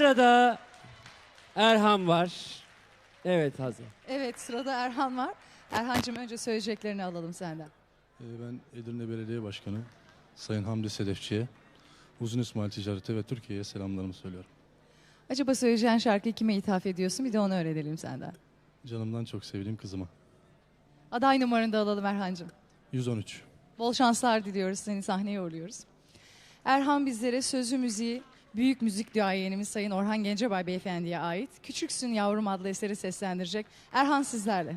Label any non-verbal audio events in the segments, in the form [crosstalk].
Sırada Erhan var. Evet hazır. Evet sırada Erhan var. Erhan'cığım önce söyleyeceklerini alalım senden. Ee, Ben Edirne Belediye Başkanı Sayın Hamdi Sedefçi'ye, Uzun İsmail Ticaret'e ve Türkiye'ye selamlarımı söylüyorum. Acaba söyleyeceğin şarkıyı kime ithaf ediyorsun? Bir de onu öğrenelim senden. Canımdan çok sevdiğim kızıma. Aday numaranı da alalım Erhan'cığım. 113. Bol şanslar diliyoruz. Seni sahneye uğurluyoruz. Erhan bizlere sözü müziği büyük müzik duayenimiz Sayın Orhan Gencebay Beyefendi'ye ait Küçüksün Yavrum adlı eseri seslendirecek. Erhan sizlerle.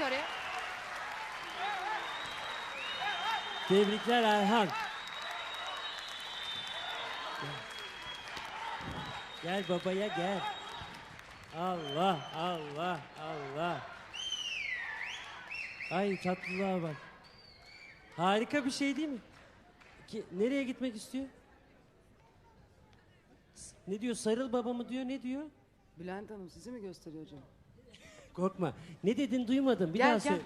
Oraya. Tebrikler Erhan. Gel babaya gel. Allah Allah Allah. Ay tatlılığa bak. Harika bir şey değil mi? Ki, nereye gitmek istiyor? Ne diyor? Sarıl babamı diyor. Ne diyor? Bülent Hanım sizi mi gösteriyor hocam? Korkma. Ne dedin duymadım. Bir Gel, daha gel. söyle.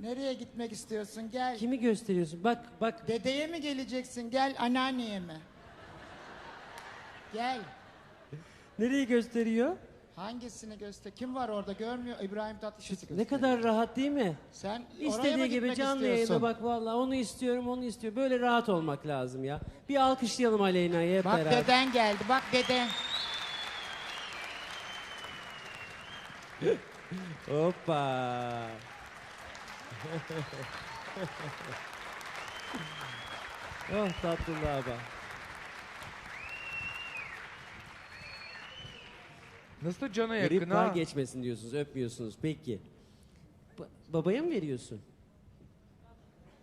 Nereye gitmek istiyorsun? Gel. Kimi gösteriyorsun? Bak bak. Dedeye mi geleceksin? Gel anneanneye mi? Gel. Nereye gösteriyor? Hangisini göster? Kim var orada? Görmüyor. İbrahim Tatlıses'i Ne gösteriyor. kadar rahat değil mi? Sen oraya mı İstediği gibi gitmek canlı istiyorsun? yayına bak vallahi onu istiyorum onu istiyor. Böyle rahat olmak lazım ya. Bir alkışlayalım Aleyna'yı hep Bak beraber. deden geldi. Bak deden. Hoppa. oh tatlılığa bak. Nasıl cana Grip yakın var ha? geçmesin diyorsunuz öpmüyorsunuz. Peki. Ba- babaya mı veriyorsun?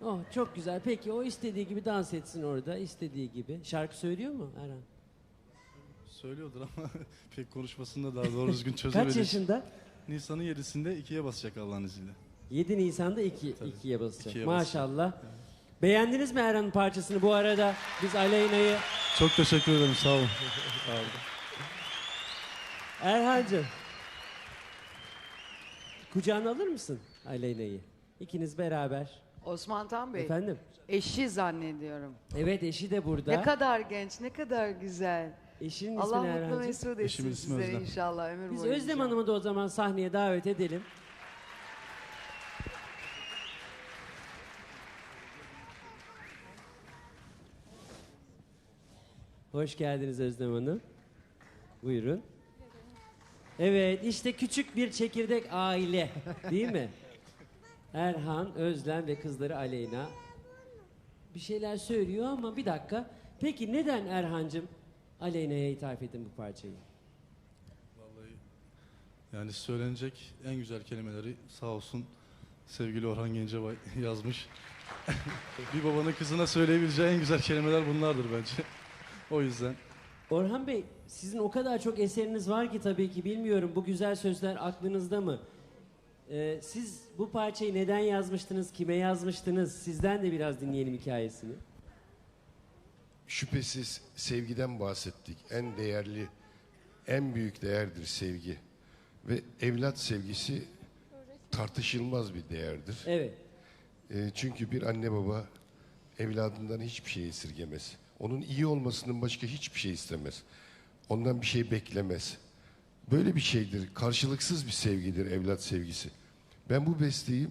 Oh çok güzel. Peki o istediği gibi dans etsin orada. istediği gibi. Şarkı söylüyor mu Erhan? Söylüyordur ama [laughs] pek konuşmasını da daha doğru [laughs] düzgün çözemedik. Kaç yaşında? Nisan'ın 7'sinde ikiye basacak Allah'ın izniyle. 7 Nisan'da 2 Tabii. ikiye basacak. İkiye Maşallah. Beğendiniz mi Erhan'ın parçasını? Bu arada biz Aleyna'yı Çok teşekkür ederim sağ olun. [laughs] sağ olun. Erhan'cığım. Kucağına alır mısın Aleyna'yı? İkiniz beraber. Osman Tan Bey. Efendim? Eşi zannediyorum. Evet eşi de burada. Ne kadar genç, ne kadar güzel. Eşinin Allah ismi ne mutlu Erhan'cığım? mesut etsin ismi sizleri Özlem. inşallah ömür Biz boyunca. Özlem Hanım'ı da o zaman sahneye davet edelim. Hoş geldiniz Özlem Hanım. Buyurun. Evet işte küçük bir çekirdek aile değil mi? [laughs] Erhan, Özlem ve kızları Aleyna bir şeyler söylüyor ama bir dakika. Peki neden Erhan'cığım Aleyna'ya ithaf ettin bu parçayı? Vallahi yani söylenecek en güzel kelimeleri sağ olsun sevgili Orhan Gencebay [laughs] yazmış. [laughs] bir babanın kızına söyleyebileceği en güzel kelimeler bunlardır bence. [laughs] o yüzden. Orhan Bey, sizin o kadar çok eseriniz var ki tabii ki bilmiyorum bu güzel sözler aklınızda mı? Ee, siz bu parçayı neden yazmıştınız, kime yazmıştınız? Sizden de biraz dinleyelim hikayesini. Şüphesiz sevgiden bahsettik. En değerli, en büyük değerdir sevgi. Ve evlat sevgisi tartışılmaz bir değerdir. Evet, E, çünkü bir anne baba evladından hiçbir şey esirgemez. Onun iyi olmasının başka hiçbir şey istemez. Ondan bir şey beklemez. Böyle bir şeydir. Karşılıksız bir sevgidir evlat sevgisi. Ben bu besteyi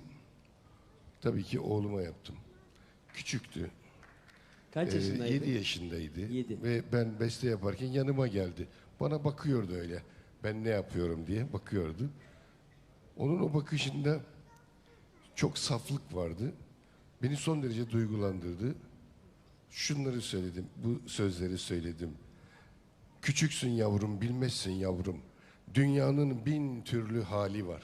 tabii ki oğluma yaptım. Küçüktü. Kaç Ee, yaşındaydı? 7 yaşındaydı. Yedi. Ve ben beste yaparken yanıma geldi. Bana bakıyordu öyle. Ben ne yapıyorum diye bakıyordu. Onun o bakışında çok saflık vardı. Beni son derece duygulandırdı. Şunları söyledim, bu sözleri söyledim. Küçüksün yavrum, bilmezsin yavrum. Dünyanın bin türlü hali var.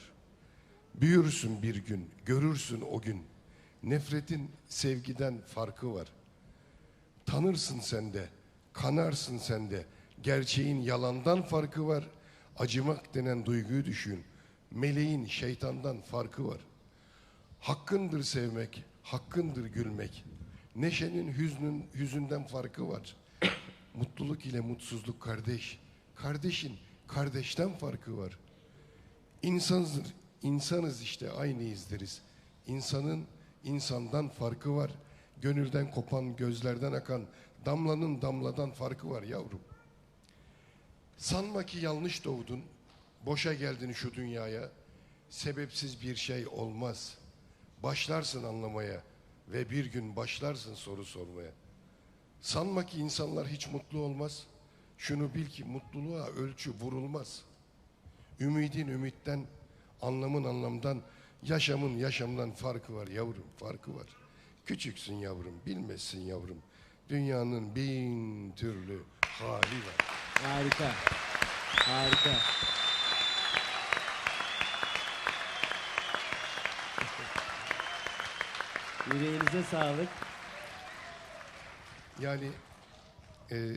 Büyürsün bir gün, görürsün o gün. Nefretin sevgiden farkı var. Tanırsın sen de, kanarsın sen de. Gerçeğin yalandan farkı var. Acımak denen duyguyu düşün. Meleğin şeytandan farkı var. Hakkındır sevmek, hakkındır gülmek. Neşenin hüznün hüzünden farkı var. [coughs] Mutluluk ile mutsuzluk kardeş. Kardeşin kardeşten farkı var. İnsanız, insanız işte aynıyız deriz. İnsanın insandan farkı var. Gönülden kopan, gözlerden akan damlanın damladan farkı var yavrum. Sanma ki yanlış doğdun, boşa geldin şu dünyaya. Sebepsiz bir şey olmaz. Başlarsın anlamaya ve bir gün başlarsın soru sormaya. Sanma ki insanlar hiç mutlu olmaz. Şunu bil ki mutluluğa ölçü vurulmaz. Ümidin ümitten, anlamın anlamdan, yaşamın yaşamdan farkı var yavrum, farkı var. Küçüksün yavrum, bilmezsin yavrum. Dünyanın bin türlü hali var. Harika. Harika. Yüreğinize sağlık. Yani e,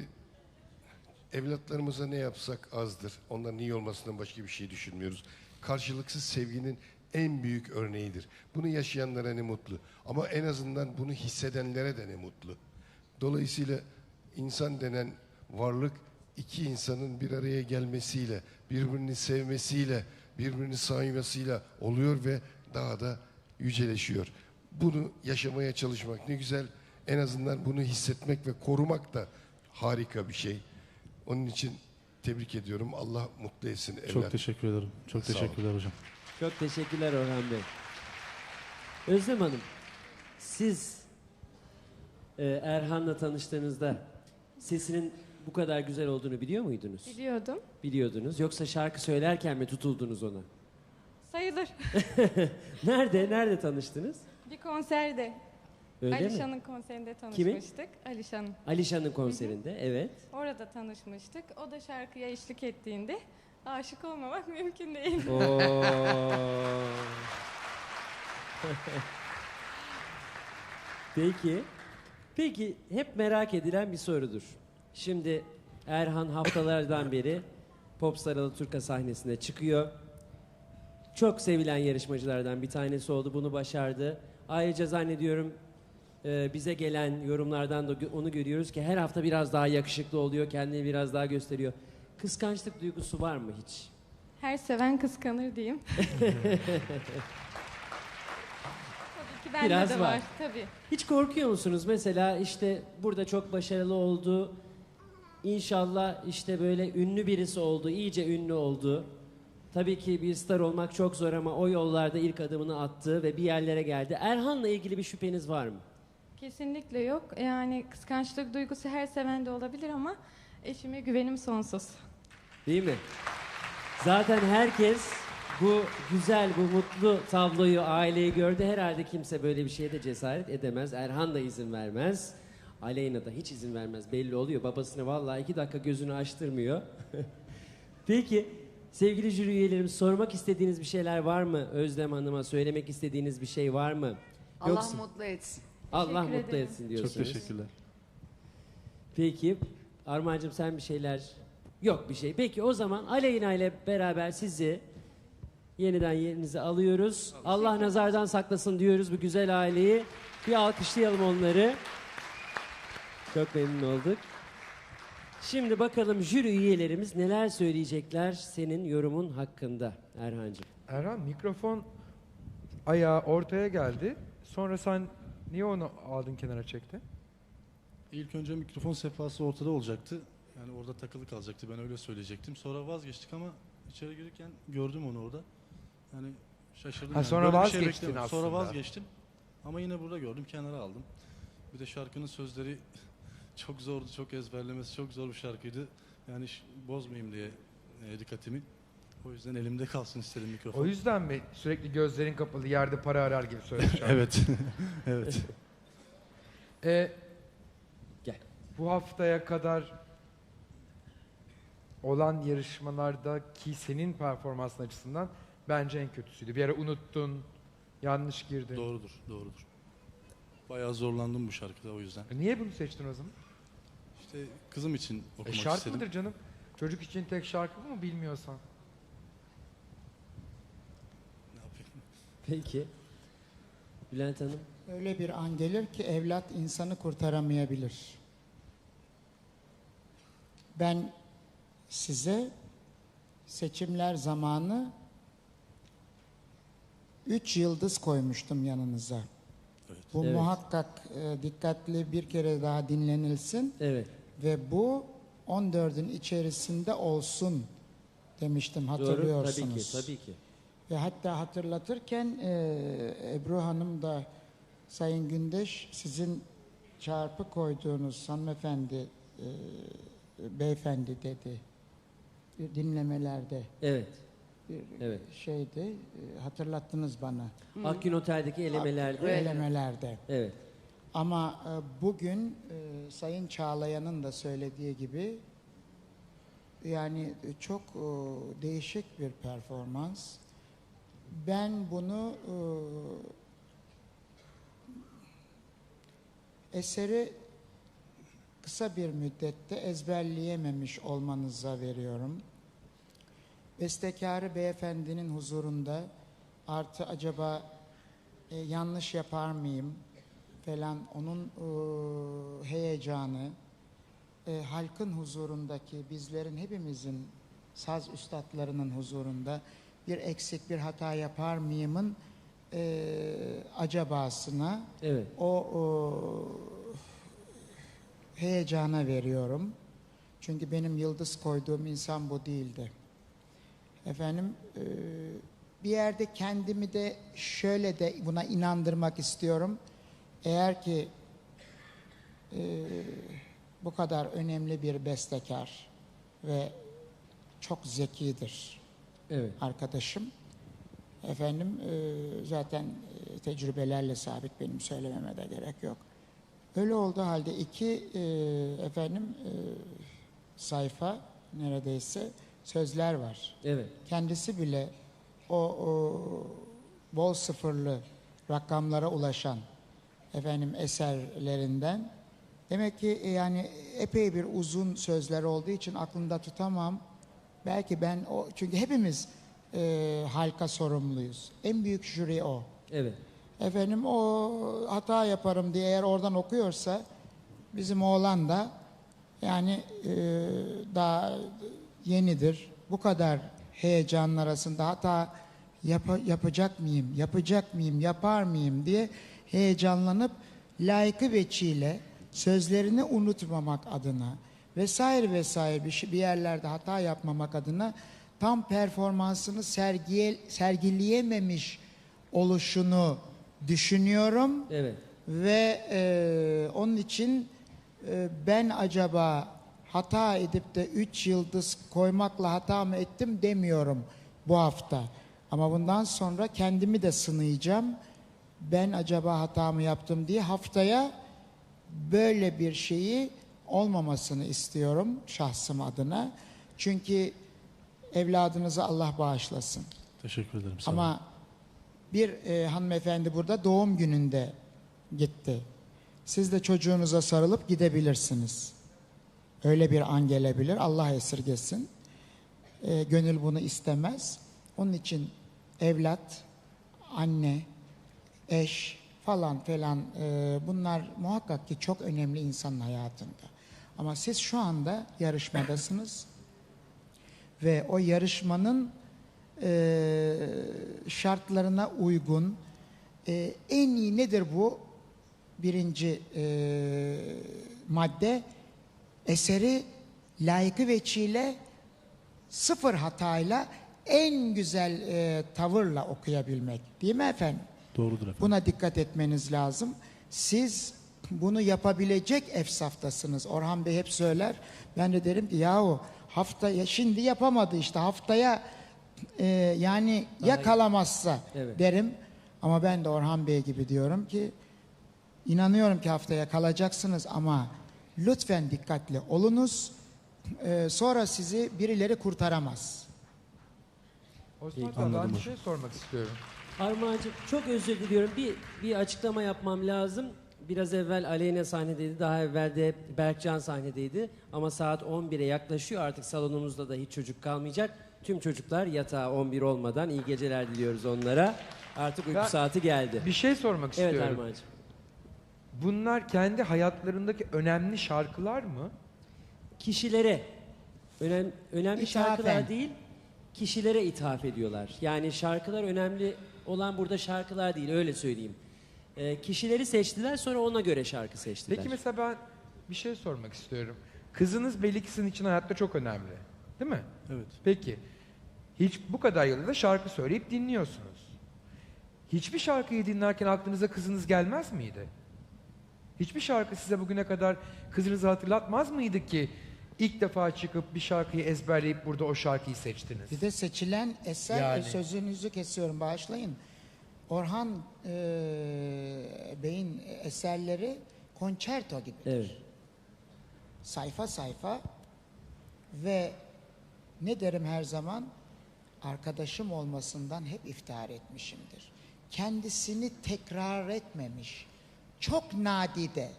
evlatlarımıza ne yapsak azdır. Onların iyi olmasından başka bir şey düşünmüyoruz. Karşılıksız sevginin en büyük örneğidir. Bunu yaşayanlara ne mutlu. Ama en azından bunu hissedenlere de ne mutlu. Dolayısıyla insan denen varlık iki insanın bir araya gelmesiyle, birbirini sevmesiyle, birbirini saymasıyla oluyor ve daha da yüceleşiyor. Bunu yaşamaya çalışmak ne güzel. En azından bunu hissetmek ve korumak da harika bir şey. Onun için tebrik ediyorum. Allah mutlu etsin evlat. Çok teşekkür ederim. Çok Sağ olun. teşekkürler hocam. Çok teşekkürler Orhan Bey. Özlem Hanım, siz e, Erhan'la tanıştığınızda sesinin bu kadar güzel olduğunu biliyor muydunuz? Biliyordum. Biliyordunuz. Yoksa şarkı söylerken mi tutuldunuz ona? Sayılır. [laughs] Nerede? Nerede tanıştınız? Bir konserde. Öyle? Alişan'ın konserinde Kimin? tanışmıştık. Alişan'ın. Alişan'ın konserinde. Evet. Orada tanışmıştık. O da şarkıya eşlik ettiğinde aşık olmamak mümkün değil. [laughs] Peki. Peki hep merak edilen bir sorudur. Şimdi Erhan haftalardan beri Popstar Alaturka sahnesine çıkıyor. Çok sevilen yarışmacılardan bir tanesi oldu. Bunu başardı. Ayrıca zannediyorum e, bize gelen yorumlardan da onu görüyoruz ki her hafta biraz daha yakışıklı oluyor. Kendini biraz daha gösteriyor. Kıskançlık duygusu var mı hiç? Her seven kıskanır diyeyim. [laughs] Tabii ki bende Biraz de var. var. Tabii. Hiç korkuyor musunuz? Mesela işte burada çok başarılı oldu. İnşallah işte böyle ünlü birisi oldu, iyice ünlü oldu. Tabii ki bir star olmak çok zor ama o yollarda ilk adımını attı ve bir yerlere geldi. Erhan'la ilgili bir şüpheniz var mı? Kesinlikle yok. Yani kıskançlık duygusu her sevende olabilir ama eşime güvenim sonsuz. Değil mi? Zaten herkes bu güzel, bu mutlu tabloyu, aileyi gördü. Herhalde kimse böyle bir şeye de cesaret edemez. Erhan da izin vermez. Aleyna da hiç izin vermez. Belli oluyor. Babasına vallahi iki dakika gözünü açtırmıyor. [laughs] Peki sevgili jüri üyelerimiz sormak istediğiniz bir şeyler var mı? Özlem Hanım'a söylemek istediğiniz bir şey var mı? Allah Yoksa- mutlu etsin. Allah Teşekkür mutlu ederim. etsin Çok diyorsunuz. teşekkürler. Peki Armağan'cığım sen bir şeyler yok bir şey. Peki o zaman Aleyna ile beraber sizi yeniden yerinize alıyoruz. Allah nazardan saklasın diyoruz bu güzel aileyi. Bir alkışlayalım onları. Çok memnun olduk. Şimdi bakalım jüri üyelerimiz neler söyleyecekler senin yorumun hakkında Erhan'cığım. Erhan mikrofon ayağı ortaya geldi. Sonra sen niye onu aldın kenara çekti? İlk önce mikrofon sefası ortada olacaktı. Yani orada takılı kalacaktı. Ben öyle söyleyecektim. Sonra vazgeçtik ama içeri girirken gördüm onu orada. Yani şaşırdım. Ha, yani. sonra Böyle bir şey vazgeçtin. Sonra aslında. vazgeçtim. Ama yine burada gördüm. Kenara aldım. Bir de şarkının sözleri [laughs] çok zordu. Çok ezberlemesi çok zor bir şarkıydı. Yani ş- bozmayayım diye e, dikkatimi. O yüzden elimde kalsın istedim mikrofon. O yüzden mi sürekli gözlerin kapalı yerde para arar gibi söyledin? [laughs] Evet. [laughs] evet. Ee, Gel. Bu haftaya kadar olan yarışmalardaki senin performansın açısından bence en kötüsüydü. Bir ara unuttun, yanlış girdin. Doğrudur, doğrudur. Bayağı zorlandım bu şarkıda o yüzden. E Niye bunu seçtin o zaman? İşte kızım için E okumak şarkı istedim. mıdır canım? Çocuk için tek şarkı mı bilmiyorsan? Ne yapayım? Peki. Bülent Hanım. Öyle bir an gelir ki evlat insanı kurtaramayabilir. Ben size seçimler zamanı üç yıldız koymuştum yanınıza. Evet. Bu Evet. muhakkak e, dikkatli bir kere daha dinlenilsin Evet. ve bu 14'ün içerisinde olsun demiştim Doğru. hatırlıyorsunuz. Tabii ki. Tabii ki. Ve hatta hatırlatırken e, Ebru Hanım da Sayın Gündeş sizin çarpı koyduğunuz hanımefendi e, beyefendi dedi. Dinlemelerde Evet. bir Evet. şeydi. e, hatırlattınız bana. Akgün Otel'deki elemelerde. Elemelerde. Evet. Ama e, bugün e, Sayın Çağlayan'ın da söylediği gibi yani e, çok e, değişik bir performans. Ben bunu e, eseri kısa bir müddette ezberleyememiş olmanıza veriyorum. Bestekarı beyefendinin huzurunda artı acaba e, yanlış yapar mıyım falan onun e, heyecanı e, halkın huzurundaki bizlerin hepimizin saz üstadlarının huzurunda bir eksik bir hata yapar mıyımın e, acabasına Evet. o, o heyecana veriyorum. Çünkü benim yıldız koyduğum insan bu değildi. Efendim e, bir yerde kendimi de şöyle de buna inandırmak istiyorum. Eğer ki e, bu kadar önemli bir bestekar ve çok zekidir Evet. arkadaşım. Efendim e, zaten e, tecrübelerle sabit benim söylememe de gerek yok. Öyle olduğu halde iki e, efendim e, sayfa neredeyse sözler var. Evet. Kendisi bile o, o bol sıfırlı rakamlara ulaşan efendim eserlerinden demek ki e, yani epey bir uzun sözler olduğu için aklımda tutamam. Belki ben o çünkü hepimiz e, halka sorumluyuz. En büyük jüri o. Evet. Efendim o hata yaparım diye eğer oradan okuyorsa bizim oğlan da yani e, daha yenidir. Bu kadar heyecanın arasında hata yapa- yapacak mıyım, yapacak mıyım, yapar mıyım diye heyecanlanıp layıkı veçiyle sözlerini unutmamak adına vesaire vesaire bir, şey, bir yerlerde hata yapmamak adına tam performansını sergiye, sergileyememiş oluşunu düşünüyorum Evet. ve e, onun için e, ben acaba hata edip de 3 yıldız koymakla hata mı ettim demiyorum bu hafta. Ama bundan sonra kendimi de sınayacağım. Ben acaba hata mı yaptım diye haftaya böyle bir şeyi olmamasını istiyorum şahsım adına. Çünkü evladınızı Allah bağışlasın. Teşekkür ederim. Sağ. Ama bir e, hanımefendi burada doğum gününde gitti. Siz de çocuğunuza sarılıp gidebilirsiniz. Öyle bir an gelebilir. Allah esirgesin. E, gönül bunu istemez. Onun için evlat, anne, eş falan falan e, bunlar muhakkak ki çok önemli insanın hayatında. Ama siz şu anda yarışmadasınız ve o yarışmanın e, şartlarına uygun e, en iyi nedir bu? Birinci e, madde eseri layıkı veçiyle sıfır hatayla en güzel e, tavırla okuyabilmek. Değil mi efendim? Doğrudur efendim. Buna dikkat etmeniz lazım. Siz bunu yapabilecek efsaftasınız. Orhan Bey hep söyler. Ben de derim ki yahu haftaya şimdi yapamadı işte haftaya e, yani ya kalamazsa Evet. derim. Ama ben de Orhan Bey gibi diyorum ki inanıyorum ki haftaya kalacaksınız ama lütfen dikkatli olunuz. E, sonra sizi birileri kurtaramaz. Osman ben Anladım bir şey sormak istiyorum. Armağan'cığım çok özür diliyorum. Bir, bir açıklama yapmam lazım. Biraz evvel Aleyna sahnedeydi. Daha evvel de Berkcan sahnedeydi. Ama saat 11'e yaklaşıyor. Artık salonumuzda da hiç çocuk kalmayacak. Tüm çocuklar yatağa 11 olmadan iyi geceler diliyoruz onlara. Artık uyku Ben- saati geldi. Bir şey sormak Evet istiyorum. Armağan'cığım. Bunlar kendi hayatlarındaki önemli şarkılar mı? Kişilere önem, önemli İthafen. şarkılar değil, kişilere ithaf ediyorlar. Yani şarkılar önemli olan burada şarkılar değil öyle söyleyeyim. Ee, kişileri seçtiler sonra ona göre şarkı seçtiler. Peki mesela ben bir şey sormak istiyorum. Kızınız belli ki sizin için hayatta çok önemli. Değil mi? Evet. Peki. Hiç bu kadar yılda da şarkı söyleyip dinliyorsunuz. Hiçbir şarkıyı dinlerken aklınıza kızınız gelmez miydi? Hiçbir şarkı size bugüne kadar kızınızı hatırlatmaz mıydı ki ilk defa çıkıp bir şarkıyı ezberleyip burada o şarkıyı seçtiniz? Bir de seçilen eser, Yani. sözünüzü kesiyorum bağışlayın. Orhan e, Bey'in eserleri konçerto gibi. Evet. Sayfa sayfa ve ne derim her zaman? Arkadaşım olmasından hep iftihar etmişimdir. Kendisini tekrar etmemiş. Çok nadide.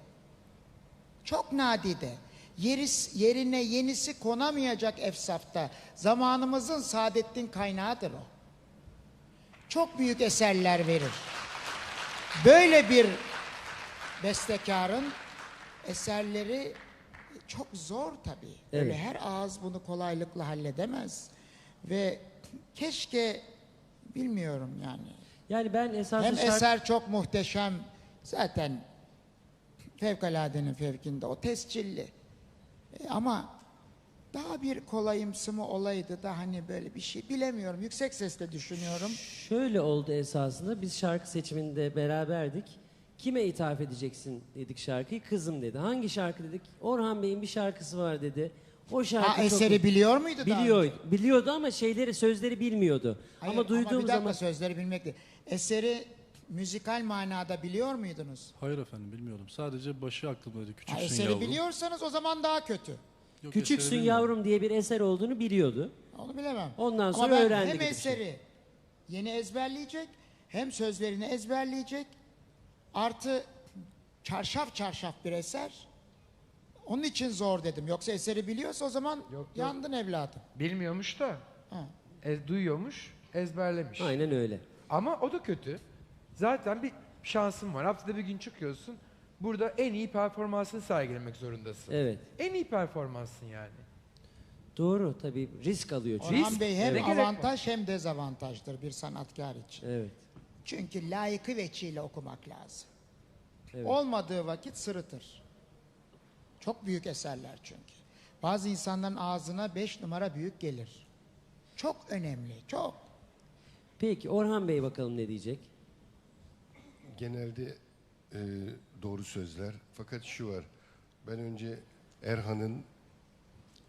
Çok nadide. Yeris, yerine yenisi konamayacak efsafta. Zamanımızın Saadettin kaynağıdır o. Çok büyük eserler verir. Böyle bir bestekarın eserleri çok zor tabii. Öyle Evet. her ağız bunu kolaylıkla halledemez. Ve keşke bilmiyorum yani. Yani ben esasında Hem şarkı... eser çok muhteşem. Zaten fevkaladenin fevkinde o tescilli. E, ama daha bir kolayımsı mı olaydı da hani böyle bir şey bilemiyorum. Yüksek sesle düşünüyorum. Şöyle oldu esasında biz şarkı seçiminde beraberdik. Kime ithaf edeceksin dedik şarkıyı. Kızım dedi. Hangi şarkı dedik? Orhan Bey'in bir şarkısı var dedi. O şarkı Ha, çok- eseri biliyor muydu daha Biliyor, önce? biliyordu ama şeyleri sözleri bilmiyordu. Hayır, ama duyduğum bir dakika zaman sözleri bilmek değil. Eseri müzikal manada biliyor muydunuz? Hayır efendim bilmiyordum. Sadece başı aklımdaydı. Küçüksün Ha, eseri yavrum. biliyorsanız o zaman daha kötü. Yok, Küçüksün eseri bilmiyorum. yavrum diye bir eser olduğunu biliyordu. Onu bilemem. Ondan Ama sonra ben öğrendi hem gibi bir şey. eseri yeni ezberleyecek hem sözlerini ezberleyecek artı çarşaf çarşaf bir eser. Onun için zor dedim. Yoksa eseri biliyorsa o zaman yok. yandın evladım. Bilmiyormuş da Ha. ez, duyuyormuş, ezberlemiş. Aynen öyle. Ama o da kötü. Zaten bir şansın var. Haftada bir gün çıkıyorsun. Burada en iyi performansını sergilemek zorundasın. Evet. En iyi performansın yani. Doğru tabii risk alıyor çünkü. Orhan Bey hem var? avantaj hem dezavantajdır bir sanatkar için. Evet. Çünkü layıkı veçiyle okumak lazım. Evet. Olmadığı vakit sırıtır. Çok büyük eserler çünkü. Bazı insanların ağzına beş numara büyük gelir. Çok önemli, çok. Peki Orhan Bey bakalım ne diyecek? Genelde e, doğru sözler. Fakat şu var. Ben önce Erhan'ın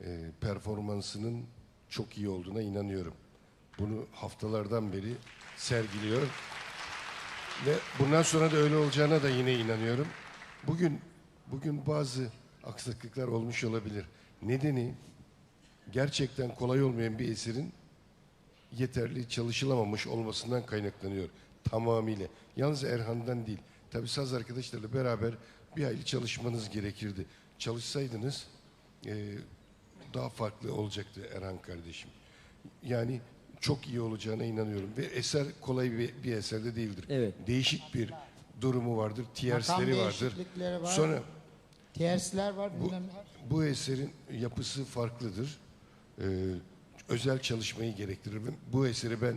e, performansının çok iyi olduğuna inanıyorum. Bunu haftalardan beri sergiliyor. Ve bundan sonra da öyle olacağına da yine inanıyorum. Bugün bugün bazı aksaklıklar olmuş olabilir. Nedeni gerçekten kolay olmayan bir eserin yeterli çalışılamamış olmasından kaynaklanıyor tamamıyla. Yalnız Erhan'dan değil. Tabi saz arkadaşlarla beraber bir aylık çalışmanız gerekirdi. Çalışsaydınız eee, daha farklı olacaktı Erhan kardeşim. Yani çok iyi olacağına inanıyorum. Ve eser kolay bir, bir eser de değildir. Evet. Değişik bir durumu vardır, tiersleri vardır. var. Sonra Tiersler var bu, bu eserin yapısı farklıdır. Ee, özel çalışmayı gerektirir. Bu eseri ben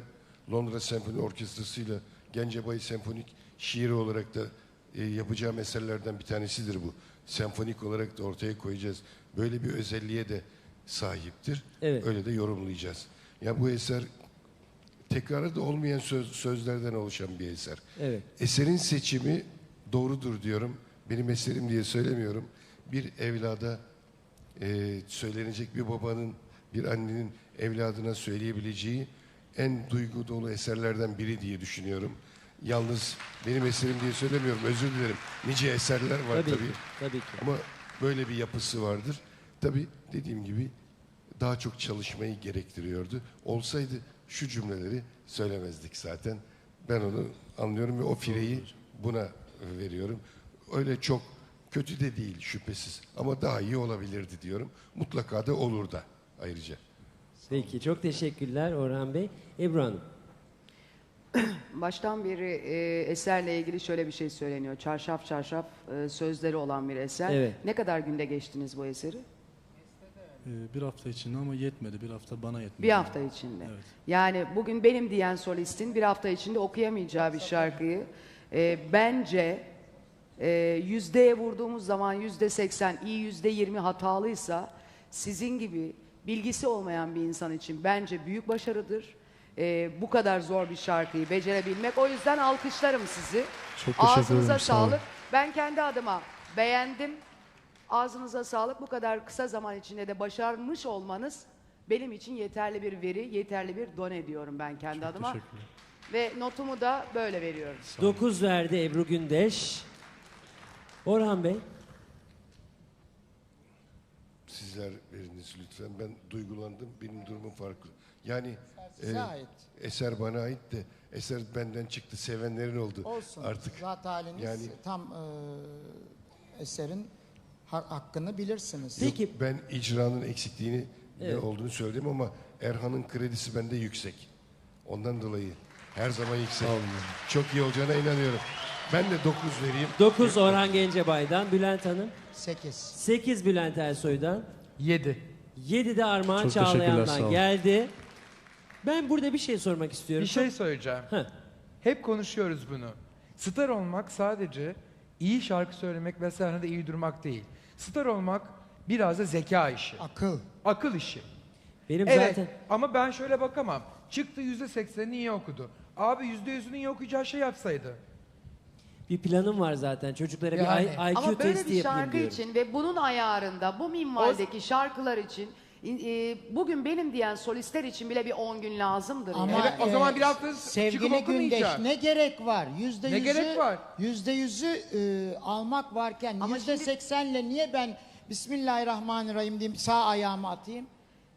Londra Senfoni Orkestrası'yla Gencebay Senfonik şiiri olarak da e, yapacağım eserlerden bir tanesidir bu. Senfonik olarak da ortaya koyacağız. Böyle bir özelliğe de sahiptir. Evet. Öyle de yorumlayacağız. Ya bu eser tekrarı da olmayan söz, sözlerden oluşan bir eser. Evet. Eserin seçimi doğrudur diyorum. Benim eserim diye söylemiyorum. Bir evlada e, söylenecek bir babanın, bir annenin evladına söyleyebileceği en duygu dolu eserlerden biri diye düşünüyorum. Yalnız benim eserim diye söylemiyorum. Özür dilerim. Nice eserler var Tabii, tabii. Tabii ki. Ama böyle bir yapısı vardır. Tabii dediğim gibi daha çok çalışmayı gerektiriyordu. Olsaydı şu cümleleri söylemezdik zaten. Ben onu anlıyorum ve o fireyi buna veriyorum. Öyle çok kötü de değil şüphesiz ama daha iyi olabilirdi diyorum. Mutlaka da olur da ayrıca. Peki çok teşekkürler Orhan Bey. Ebru Hanım. [clears throat] Baştan beri e, eserle ilgili şöyle bir şey söyleniyor. Çarşaf çarşaf e, sözleri olan bir eser. Evet. Ne kadar günde geçtiniz bu eseri? Ee, bir hafta içinde ama yetmedi. Bir hafta bana yetmedi. Bir hafta içinde. Evet. Yani bugün benim diyen solistin bir hafta içinde okuyamayacağı bir şarkıyı e, bence e, yüzdeye vurduğumuz zaman yüzde seksen, iyi yüzde yirmi hatalıysa sizin gibi bilgisi olmayan bir insan için bence büyük başarıdır. E, bu kadar zor bir şarkıyı becerebilmek. O yüzden alkışlarım sizi. Çok teşekkür Ağzınıza ederim, sağ olun. sağlık. Ben kendi adıma beğendim. Ağzınıza sağlık. Bu kadar kısa zaman içinde de başarmış olmanız benim için yeterli bir veri, yeterli bir done diyorum ben kendi adıma. Teşekkürler. Ve notumu da böyle veriyorum. 9 verdi Ebru Gündeş. Orhan Bey. Sizler veriniz lütfen. Ben duygulandım. Benim durumum farklı. Yani Size e, ait. eser bana ait de eser benden çıktı. Sevenlerin oldu. Olsun. Artık Zat haliniz yani- tam e, eserin ha- hakkını bilirsiniz. Peki ben icranın eksikliğini Evet. ne olduğunu söyledim ama Erhan'ın kredisi bende yüksek. Ondan dolayı her zaman yüksek. Çok iyi olacağına inanıyorum. Ben de 9 vereyim. 9 Orhan Gencebay'dan, Bülent Hanım. 8. 8 Bülent Ersoy'dan. 7. 7 de Armağan Çok teşekkürler, sağ Çağlayan'dan olun. geldi. Ben burada bir şey sormak istiyorum. Bir şey söyleyeceğim. Heh. Hep konuşuyoruz bunu. Star olmak sadece iyi şarkı söylemek ve sahnede iyi durmak değil. Star olmak biraz da zeka işi. Akıl. Akıl işi. Benim Evet zaten ama ben şöyle bakamam. Çıktı yüzde seksenini iyi okudu. Abi yüzde yüzünü iyi okuyacağı şey yapsaydı. Bir planım var zaten. Çocuklara Yani. bir I- IQ Ama böyle testi bir yapayım şarkı diyorum. için ve bunun ayarında, bu minvaldeki şarkılar için e, bugün benim diyen solistler için bile bir 10 gün lazımdır. Ama yani. Evet, o zaman bir hafta çıkıp sevgili Gündeş okumayacak. ne gerek var? Yüzde Ne yüzü, gerek var? Yüzde yüzü e, almak varken Ama yüzde şimdi- seksenle niye ben Bismillahirrahmanirrahim diyeyim sağ ayağımı atayım?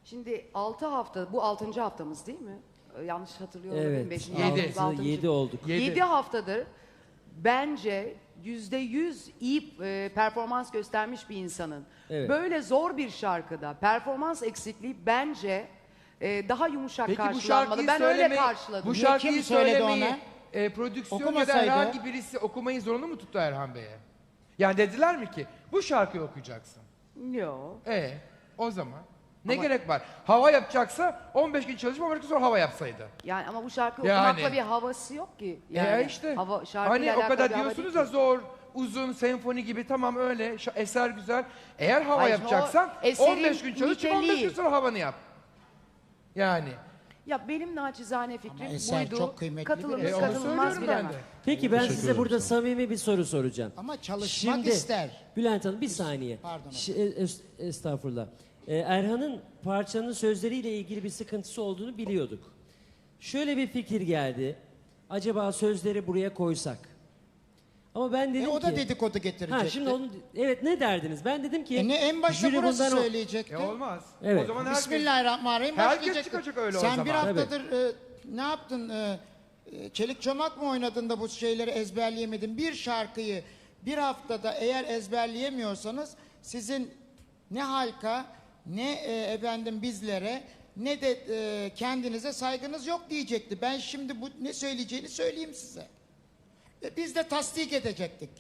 Şimdi 6 hafta, bu 6. haftamız değil mi? Ee, Yanlış hatırlıyorum. Evet. Beşinci Yedi. haftamız, altıncı. 7 olduk. Yedi. 7 haftadır bence yüzde yüz iyi e, performans göstermiş bir insanın Evet. böyle zor bir şarkıda performans eksikliği bence e, daha yumuşak Peki bu karşılanmalı. şarkıyı Ben öyle söylemeyi, karşıladım. bu Niye, şarkıyı kim söyledi söylemeyi ona? e, prodüksiyon ya da herhangi birisi okumayı zorunlu mu tuttu Erhan Bey'e? Yani dediler mi ki bu şarkıyı okuyacaksın? Yok. E o zaman ne Ama- gerek var? Hava yapacaksa 15 gün çalışıp 15 gün sonra hava yapsaydı. Yani ama bu şarkı Yani. okumakla bir havası yok ki. Yani Yani işte hava, şarkıyla hani o alakalı kadar bir hava diyorsunuz değil ya ki. zor, uzun, senfoni gibi tamam öyle şa- eser güzel. Eğer hava Hayır, şimdi o yapacaksan eserin 15 gün çalış çık 15 gün niteliği. sonra havanı yap. Yani. Ya benim naçizane fikrim eser buydu. çok kıymetli bir Katılımız eser. E, onu katılmaz söylüyorum ben bilemem. de. Peki ben Teşekkür size burada samimi bir soru soracağım. Ama çalışmak Şimdi ister. Bülent Hanım bir saniye. Pardon. Ş- e- es- estağfurullah. Ee, Erhan'ın parçanın sözleriyle ilgili bir sıkıntısı olduğunu biliyorduk. Şöyle bir fikir geldi. Acaba sözleri buraya koysak. Ama ben dedim E, o ki... da dedikodu getirecekti. Ha şimdi onu evet ne derdiniz? Ben dedim ki E ne en başta jüri burası bundan o- söyleyecekti. E olmaz. Evet. O zaman herkes... Bismillahirrahmanirrahim Herkes başlayacaktı. çıkacak öyle o Sen zaman. bir haftadır e, ne yaptın? E, e, çelik çomak mı oynadın da bu şeyleri ezberleyemedin? Bir şarkıyı bir haftada eğer ezberleyemiyorsanız sizin ne halka ne e, efendim bizlere ne de e, kendinize saygınız yok diyecekti. Ben şimdi bu ne söyleyeceğini söyleyeyim size. Ve biz de tasdik edecektik.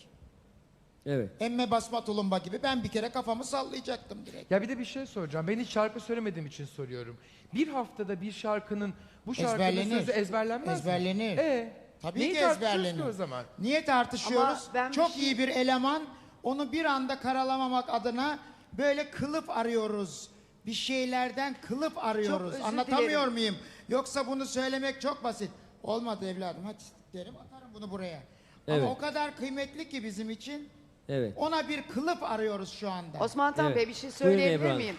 Evet. Emme basma tulumba gibi ben bir kere kafamı sallayacaktım direkt. Ya bir de bir şey soracağım. Ben hiç şarkı söylemediğim için soruyorum. Bir haftada bir şarkının bu şarkının Ezberlenir. sözü ezberlenmez Ezberlenir. mi? E, Tabii neyi ki tartışıyoruz ezberlenir. ki o zaman? Niye tartışıyoruz? Ama ben bir Çok şey- iyi bir eleman. Onu bir anda karalamamak adına böyle kılıf arıyoruz. Bir şeylerden kılıf arıyoruz. özür Anlatamıyor dilerim. muyum? Yoksa bunu söylemek çok basit. Olmadı evladım hadi derim atarım bunu buraya. Evet. Ama o kadar kıymetli ki bizim için. Evet. Ona bir kılıf arıyoruz şu anda. Osman Tan Evet. Bey bir şey Buyurun söyleyebilir Ebru Hanım. miyim?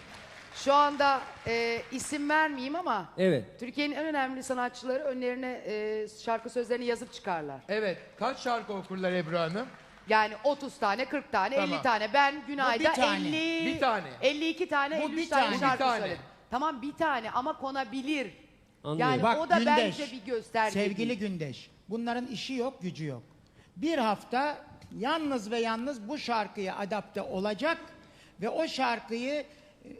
Şu anda e, isim vermeyeyim ama Evet. Türkiye'nin en önemli sanatçıları önlerine e, şarkı sözlerini yazıp çıkarlar. Evet. Kaç şarkı okurlar Ebru Hanım? Yani 30 tane, 40 tane, Tamam. 50 tane. Ben Günay'da bir tane. 50 Bir tane. 52 tane, Bu 53 bir tane, tane. şarkı Bir tane. söyledim. Tamam bir tane ama konabilir. Anlıyorum. Yani Bak, o da Gündeş, bence bir gösterge. Sevgili değil. Gündeş, bunların işi yok, gücü yok. Bir hafta yalnız ve yalnız bu şarkıya adapte olacak ve o şarkıyı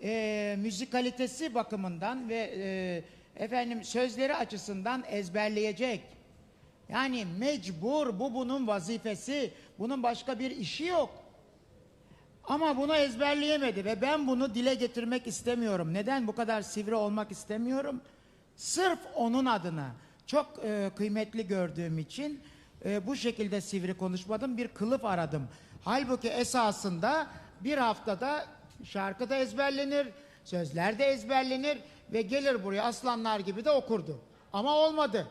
e, müzikalitesi bakımından ve e, efendim sözleri açısından ezberleyecek. Yani mecbur, bu bunun vazifesi, bunun başka bir işi yok. Ama bunu ezberleyemedi ve ben bunu dile getirmek istemiyorum. Neden bu kadar sivri olmak istemiyorum? Sırf onun adına çok e, kıymetli gördüğüm için e, bu şekilde sivri konuşmadım. Bir kılıf aradım. Halbuki esasında bir haftada şarkı da ezberlenir, sözler de ezberlenir ve gelir buraya aslanlar gibi de okurdu. Ama olmadı.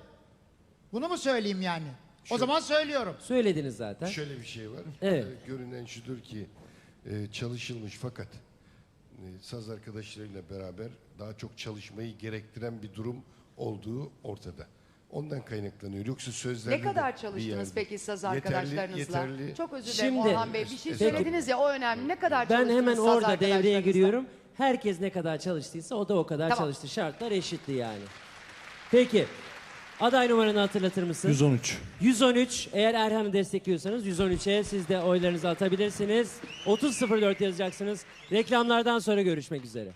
Bunu mu söyleyeyim yani? O zaman söylüyorum. Söylediniz zaten. Şöyle bir şey var. Evet. Ee, görünen şudur ki e, çalışılmış fakat e, saz arkadaşlarıyla beraber daha çok çalışmayı gerektiren bir durum olduğu ortada. Ondan kaynaklanıyor. Yoksa sözlerde Ne de kadar bir çalıştınız yerde- peki saz Yeterli- arkadaşlarınızla? yeterli. Çok özür dilerim Şimdi- Orhan Bey. Bir şey Peki. söylediniz ya o önemli. Ne kadar Ben çalıştınız hemen saz orada devreye arkadaşlarınızla? giriyorum. Herkes ne kadar çalıştıysa o da o kadar Tamam. çalıştı. Şartlar eşitti yani. Peki. Aday numaranı hatırlatır mısın? 113. 113. Eğer Erhan'ı destekliyorsanız 113'e siz de oylarınızı atabilirsiniz. 3004 yazacaksınız. Reklamlardan sonra görüşmek üzere.